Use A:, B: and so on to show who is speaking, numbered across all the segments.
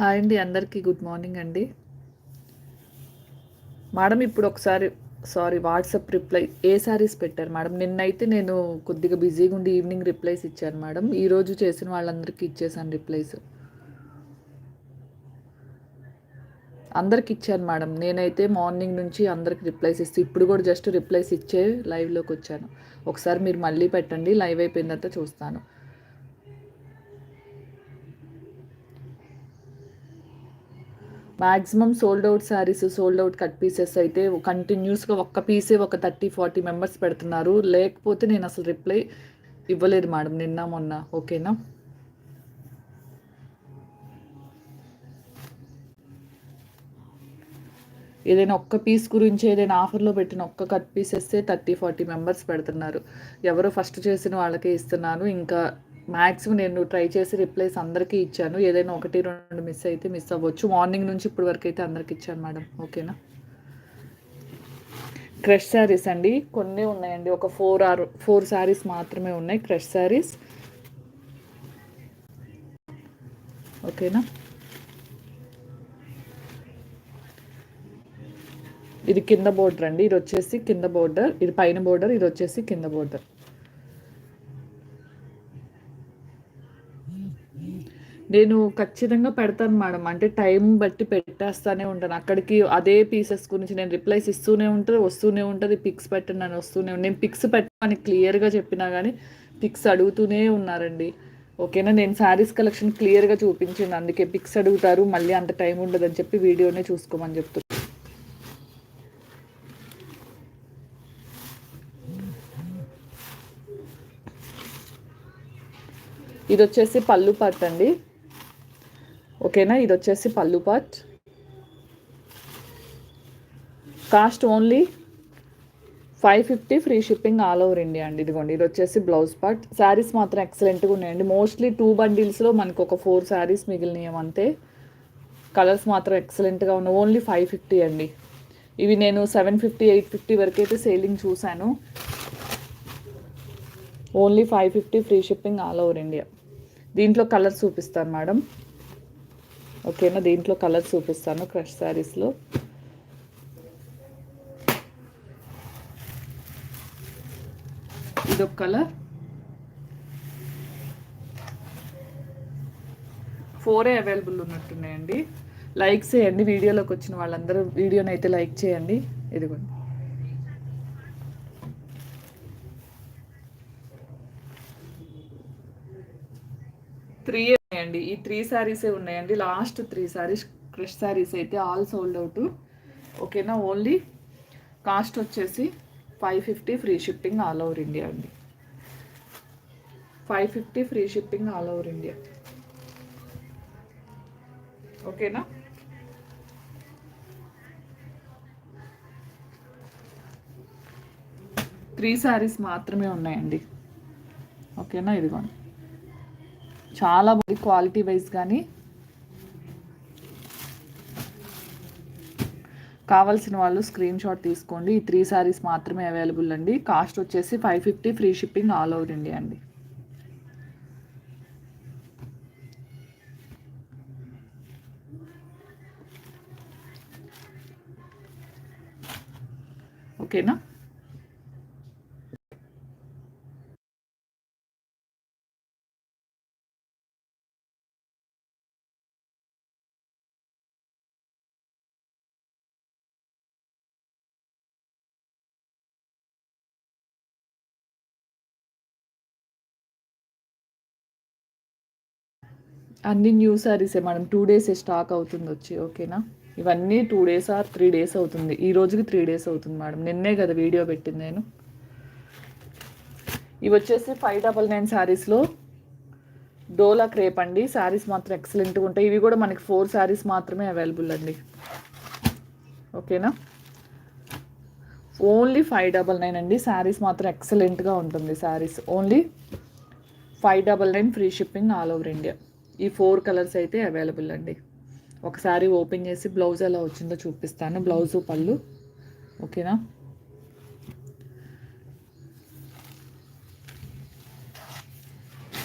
A: Hi అండి అందరికీ good morning అండి. మేడం ఇప్పుడు ఒకసారి సారీ వాట్సాప్ రిప్లై ఏ సారీస్ పెట్టారు మేడం? నిన్నైతే నేను కొద్దిగా బిజీగా ఉండి ఈవినింగ్ రిప్లైస్ ఇచ్చాను మేడం. ఈరోజు చేసిన వాళ్ళందరికీ ఇచ్చేసాను రిప్లైస్. అందరికి ఇచ్చాను మేడం. నేనైతే మార్నింగ్ నుంచి అందరికి రిప్లైస్ ఇస్తే ఇప్పుడు కూడా జస్ట్ రిప్లైస్ ఇచ్చే లైవ్లోకి వచ్చాను. ఒకసారి మీరు మళ్ళీ పెట్టండి లైవ్ అయిపోయిన తర్వాత చూస్తాను. Maximum sold out saris sold out cut pieces అయితే కంటిన్యూస్గా ఒక్క పీసే ఒక థర్టీ ఫార్టీ మెంబర్స్ పెడుతున్నారు. లేకపోతే నేను అసలు రిప్లై ఇవ్వలేదు మేడం నిన్న మొన్న. ఓకేనా? ఏదైనా ఒక్క పీస్ గురించి ఏదైనా ఆఫర్లో పెట్టిన ఒక్క cut piece thirty forty members పెడుతున్నారు. ఎవరు ఫస్ట్ చేసిన వాళ్ళకే ఇస్తున్నాను. ఇంకా మ్యాక్సిమం నేను ట్రై చేసి రిప్లైస్ అందరికీ ఇచ్చాను. ఏదైనా ఒకటి రెండు మిస్ అయితే మిస్ అవ్వచ్చు. మార్నింగ్ నుంచి ఇప్పటి వరకు అయితే అందరికి ఇచ్చాను మేడం. ఓకేనా క్రష్ శారీస్ అండి. కొన్ని ఉన్నాయండి. ఒక ఫోర్ ఆర్ ఫోర్ శారీస్ మాత్రమే ఉన్నాయి. క్రష్ శారీస్ ఓకేనా ఇది కింద బోర్డర్ అండి. ఇది వచ్చేసి కింద బోర్డర్ ఇది పైన బోర్డర్ ఇది వచ్చేసి కింద బోర్డర్ నేను ఖచ్చితంగా పెడతాను మేడం. అంటే టైం బట్టి పెట్టేస్తానే ఉంటాను. అక్కడికి అదే పీసెస్ గురించి నేను రిప్లైస్ ఇస్తూనే ఉంటుంది వస్తూనే ఉంటుంది పిక్స్ పెట్టండి అని వస్తూనే నేను పిక్స్ పెట్టమని క్లియర్గా చెప్పినా కానీ పిక్స్ అడుగుతూనే ఉన్నారండి. ఓకేనా? నేను శారీస్ కలెక్షన్ క్లియర్గా చూపించింది. అందుకే పిక్స్ అడుగుతారు మళ్ళీ అంత టైం ఉండదని చెప్పి వీడియోనే చూసుకోమని చెప్తున్నాను ఇది వచ్చేసి పళ్ళు పార్ట్ అండి ఓకేనా? ఇది వచ్చేసి పళ్ళు part. Cost only five fifty free shipping all over India అండి. ఇదిగోండి ఇది వచ్చేసి బ్లౌజ్ పార్ట్. శారీస్ మాత్రం ఎక్సలెంట్గా ఉన్నాయండి. మోస్ట్లీ టూ బండిల్స్లో మనకు ఒక ఫోర్ శారీస్ మిగిలినవి అంతే. కలర్స్ మాత్రం ఎక్సలెంట్గా ఉన్నాయి. ఓన్లీ ఫైవ్ ఫిఫ్టీ అండి. ఇవి నేను సెవెన్ ఫిఫ్టీ ఎయిట్ ఫిఫ్టీ వరకు అయితే సేలింగ్ చూశాను. Only five fifty free shipping all over India. దీంట్లో కలర్స్ చూపిస్తాను మేడం. ఓకేనా? దీంట్లో కలర్స్ చూపిస్తాను క్రష్ శారీస్లో. ఇదొక కలర్. ఫోరే అవైలబుల్ ఉన్నట్టున్నాయండి. లైక్ చేయండి. వీడియోలోకి వచ్చిన వాళ్ళందరూ వీడియోని అయితే లైక్ చేయండి. ఇదిగోండి. త్రీ ఉన్నాయండి. ఈ త్రీ శారీసే ఉన్నాయండి. Last three saris crush saris అయితే ఆల్ సోల్డ్ అవుట్. ఓకేనా ఓన్లీ కాస్ట్ వచ్చేసి five fifty free shipping all over India అండి. Five fifty free shipping all over India. ఓకేనా త్రీ శారీస్ మాత్రమే ఉన్నాయండి. ఓకేనా ఇదిగోండి. చాలా బాగుంది క్వాలిటీ వైజ్ కానీ. కావాల్సిన వాళ్ళు స్క్రీన్ షాట్ తీసుకోండి. ఈ త్రీ శారీస్ మాత్రమే అవైలబుల్ అండి. కాస్ట్ వచ్చేసి five fifty free shipping all over India అండి. ఓకేనా? అన్ని న్యూ శారీసే మేడం టూ డేసే స్టాక్ అవుతుంది వచ్చి ఓకేనా ఇవన్నీ two days or three days అవుతుంది. ఈ రోజుకి త్రీ డేస్ అవుతుంది మేడం నిన్నే కదా వీడియో పెట్టింది నేను. ఇవి వచ్చేసి ఫైవ్ డబల్ నైన్ శారీస్లో డోలా క్రేప్ అండి. శారీస్ మాత్రం ఎక్సలెంట్గా ఉంటాయి. ఇవి కూడా మనకి ఫోర్ శారీస్ మాత్రమే అవైలబుల్ అండి. ఓకేనా ఓన్లీ ఫైవ్ డబల్ నైన్ అండి. శారీస్ మాత్రం ఎక్సలెంట్గా ఉంటుంది. Saris only five double nine free shipping all over India ఈ ఫోర్ కలర్స్ అయితే అవైలబుల్ అండి. ఒకసారి ఓపెన్ చేసి బ్లౌజ్ ఎలా వచ్చిందో చూపిస్తాను. బ్లౌజు పళ్ళు. ఓకేనా?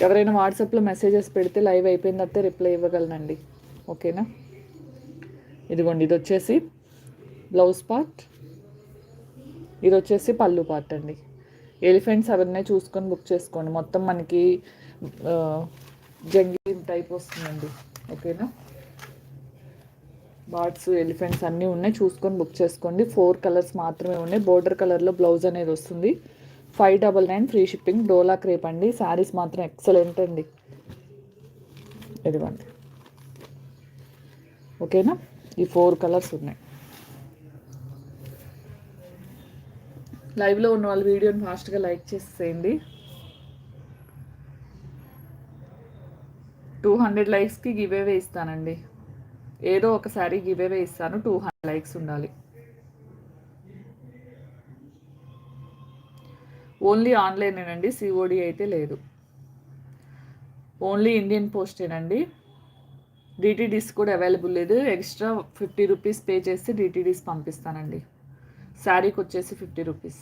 A: ఎవరైనా వాట్సాప్లో మెసేజెస్ పెడితే లైవ్ అయిపోయిన తర్వాత రిప్లై ఇవ్వగలనండి. ఓకేనా? ఇదిగోండి ఇది వచ్చేసి బ్లౌజ్ పార్ట్. ఇది వచ్చేసి పళ్ళు పార్ట్ అండి. ఎలిఫెంట్స్ అవన్నీ చూసుకొని బుక్ చేసుకోండి. మొత్తం మనకి జంగి టైప్ వస్తుందండి. ఓకేనా? బార్డ్స్ ఎలిఫెంట్స్ అన్నీ ఉన్నాయి. చూసుకొని బుక్ చేసుకోండి. ఫోర్ కలర్స్ మాత్రమే ఉన్నాయి. బోర్డర్ కలర్లో బ్లౌజ్ అనేది వస్తుంది. Five double nine free shipping డోలా క్రేప్ అండి. శారీస్ మాత్రం ఎక్సలెంట్ అండి. ఇదిగోండి. ఓకేనా? ఈ ఫోర్ కలర్స్ ఉన్నాయి. లైవ్లో ఉన్న వాళ్ళు వీడియోని ఫాస్ట్గా లైక్ చేసేయండి. టూ హండ్రెడ్ లైక్స్కి గివ్ అవే ఇస్తానండి. ఏదో ఒకసారి గివ్ అవే ఇస్తాను టూ హండ్రెడ్ లైక్స్ ఉండాలి. ఓన్లీ ఆన్లైనేనండి సిఓడి అయితే లేదు. Only Indian పోస్టేనండి. డిటీడీస్ కూడా అవైలబుల్ లేదు. ఎక్స్ట్రా ఫిఫ్టీ రూపీస్ పే చేసి డిటీడీస్ పంపిస్తానండి. శారీకి వచ్చేసి ఫిఫ్టీ రూపీస్.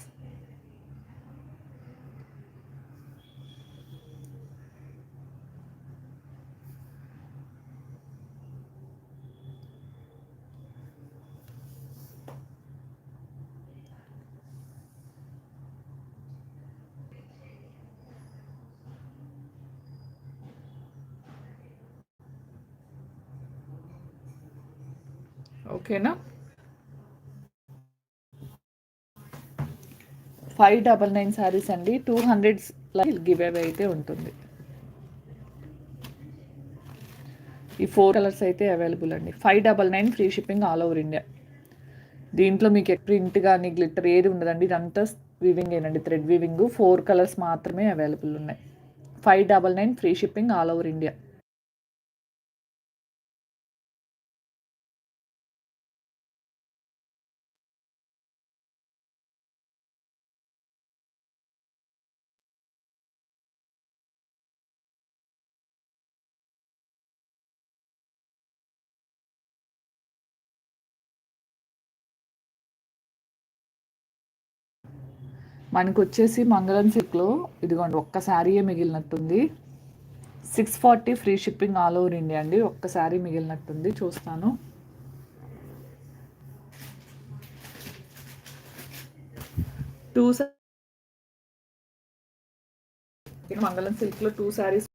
A: ఓకేనా? ఫైవ్ డబల్ నైన్ శారీస్ అండి. టూ హండ్రెడ్ గివ్ అవే అయితే ఉంటుంది. ఈ ఫోర్ కలర్స్ అయితే అవైలబుల్ అండి. Five double nine free shipping all over India దీంట్లో మీకు ప్రింట్ కానీ గ్లిటర్ ఏది ఉండదండి. ఇదంతా వివింగ్ ఏనండి థ్రెడ్ వివింగ్ ఫోర్ కలర్స్ మాత్రమే అవైలబుల్ ఉన్నాయి. Five double nine free shipping all over India మనకు వచ్చేసి మంగళం సిల్క్లో ఇదిగోండి ఒక్క శారీయే మిగిలినట్టుంది. Six forty free shipping all over India అండి ఒక్క శారీ మిగిలినట్టుంది చూస్తాను. టూ మంగళం సిల్క్లో two saris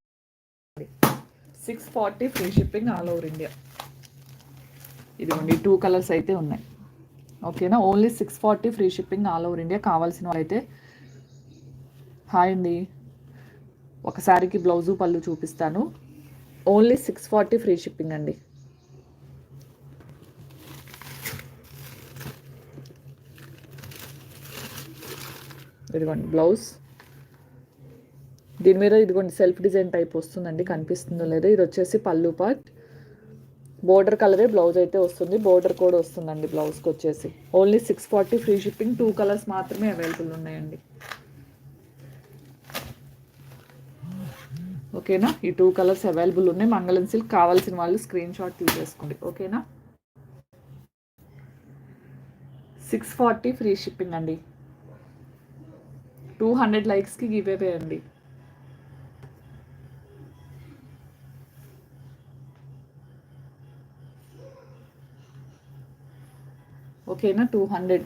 A: six forty free shipping all over India ఇదిగోండి టూ కలర్స్ అయితే ఉన్నాయి. ఓకేనా only six forty free shipping all over India కావాల్సిన వాళ్ళైతే హాయ్ అండి. ఒకసారికి బ్లౌజు పళ్ళు చూపిస్తాను. Only six forty free shipping అండి. ఇదిగోండి బ్లౌజ్. దీని మీద ఇదిగోండి సెల్ఫ్ డిజైన్ టైప్ వస్తుందండి కనిపిస్తుందో లేదో. ఇది వచ్చేసి పళ్ళు పార్ట్ బోర్డర్ కలరే బ్లౌజ్ అయితే వస్తుంది. బోర్డర్ కూడా వస్తుందండి బ్లౌజ్కి వచ్చేసి. Only six forty free shipping two colours మాత్రమే అవైలబుల్ ఉన్నాయండి. ఓకేనా? ఈ టూ కలర్స్ అవైలబుల్ ఉన్నాయి. మంగళం సిల్క్ కావాల్సిన వాళ్ళు స్క్రీన్ షాట్ తీసేసుకోండి. ఓకేనా? సిక్స్ ఫార్టీ ఫ్రీ షిప్పింగ్ అండి. టూ హండ్రెడ్ లైక్స్కి గివ్ అవే అండి. ఓకేనా? Two hundred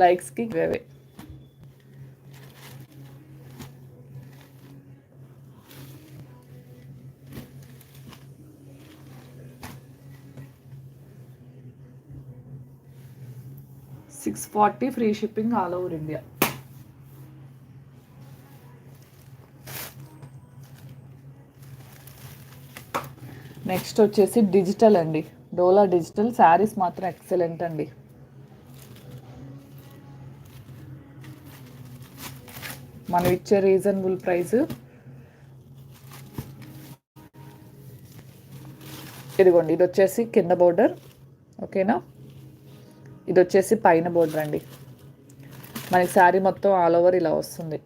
A: లైక్స్కి away. Six forty free shipping all over India. Next వచ్చేసి డిజిటల్ అండి. డోలా డిజిటల్. శారీస్ మాత్రం ఎక్సలెంట్ అండి. మనం ఇచ్చే రీజనబుల్ ప్రైస్ ఇదిగోండి ఇది వచ్చేసి కింద బోర్డర్ ఓకేనా ఇది వచ్చేసి పైన బోర్డర్ అండి. మనకి శారీ మొత్తం ఆల్ ఓవర్ ఇలా వస్తుంది.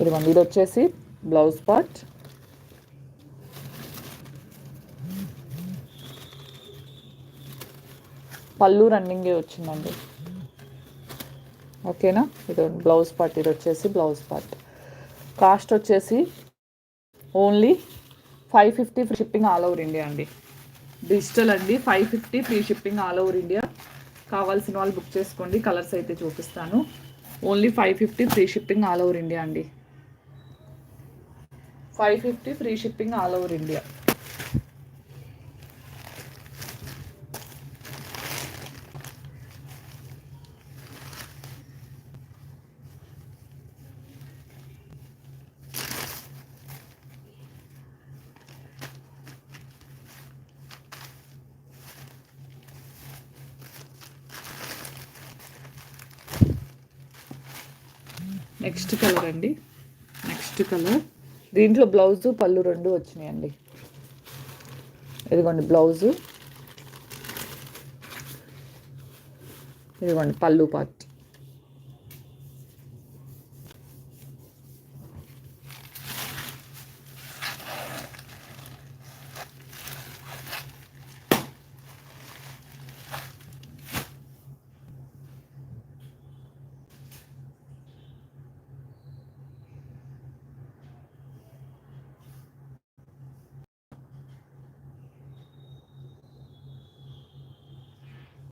A: ఇదిగోండి ఇది వచ్చేసి బ్లౌజ్ పార్ట్ పళ్ళు రన్నింగే వచ్చిందండి. ఓకేనా? ఇది బ్లౌజ్ పార్ట్ ఇది వచ్చేసి బ్లౌజ్ పార్ట్. కాస్ట్ వచ్చేసి only five fifty free shipping all over India అండి. డిజిటల్ అండి five fifty free shipping all over India. కావాల్సిన వాళ్ళు బుక్ చేసుకోండి కలర్స్ అయితే చూపిస్తాను. Only five fifty free shipping all over India అండి. Five fifty free shipping all over India. Next colour అండి. Next colour. దీంట్లో బ్లౌజు పళ్ళు రెండు వచ్చినాయండి. ఇదిగోండి బ్లౌజు. ఇదిగోండి పళ్ళు పార్ట్.